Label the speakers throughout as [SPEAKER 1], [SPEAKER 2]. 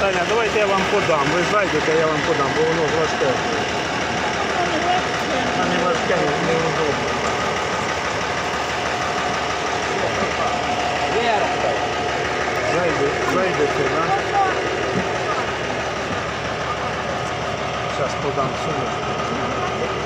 [SPEAKER 1] Таня, давайте я вам подам. Ви зайдете, я вам подам, бо воно важке. А не важке, неудобно. Зайде, зайдете, да? Зараз подам сумочку.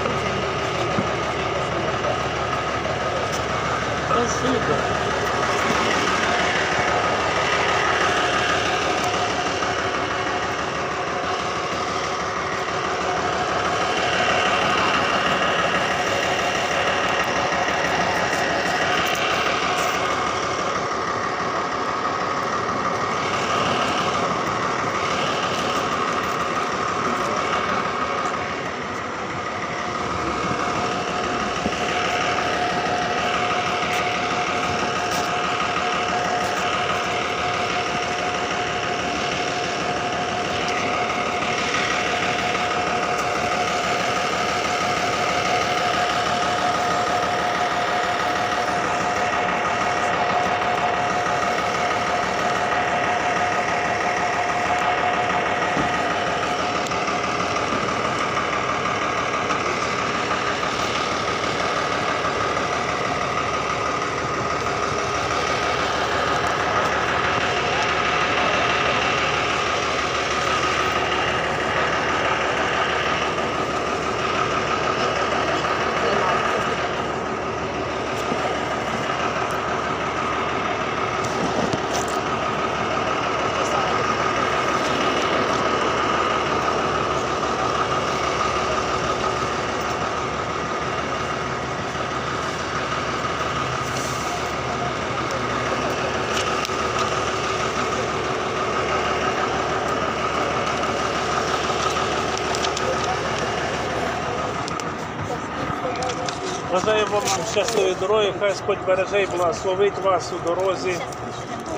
[SPEAKER 1] Бажаю вам щасливої дороги, хай Господь береже і благословить вас у дорозі.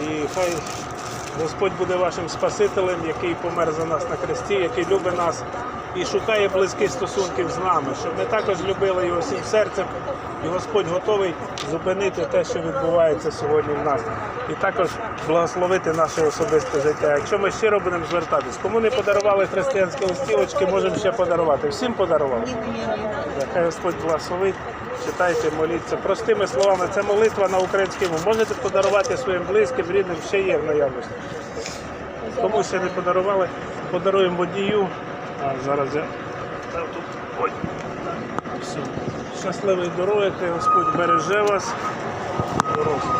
[SPEAKER 1] І хай Господь буде вашим Спасителем, який помер за нас на хресті, який любить нас і шукає близьких стосунків з нами, щоб ми також любили його всім серцем. І Господь готовий зупинити те, що відбувається сьогодні в нас, і також благословити наше особисте життя. Якщо ми щиро будемо звертатись, кому не подарували християнські листівочки, можемо ще подарувати. Всім подарували. Хай Господь благословить. Читайте, моліться. Простими словами, це молитва на українській мові. Можете подарувати своїм близьким, рідним, ще є в наявності. Кому ще не подарували, подаруємо водію. А зараз я тут. Ой. Щасливої дороги, хай Господь береже вас. Дорозі.